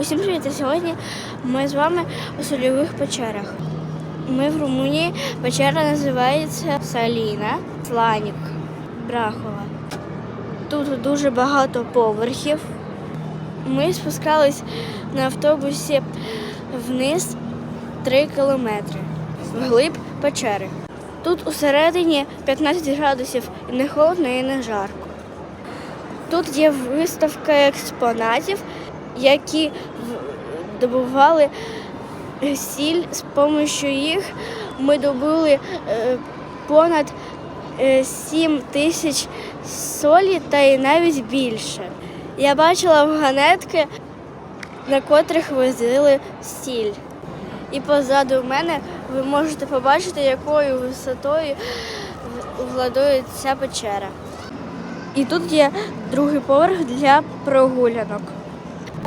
Усім привіт! Сьогодні ми з вами у сольових печерах. Ми в Румунії. Печера називається Саліна, Сланік, Брахова. Тут дуже багато поверхів. Ми спускались на автобусі вниз 3 кілометри вглиб печери. Тут усередині 15 градусів і не холодно, і не жарко. Тут є виставка експонатів, які добували е, сіль. З допомогою їх ми добули е, понад е, 7 тисяч солі та й навіть більше. Я бачила вагонетки, на котрих возили сіль. І позаду мене ви можете побачити, якою висотою владує ця печера. І тут є другий поверх для прогулянок.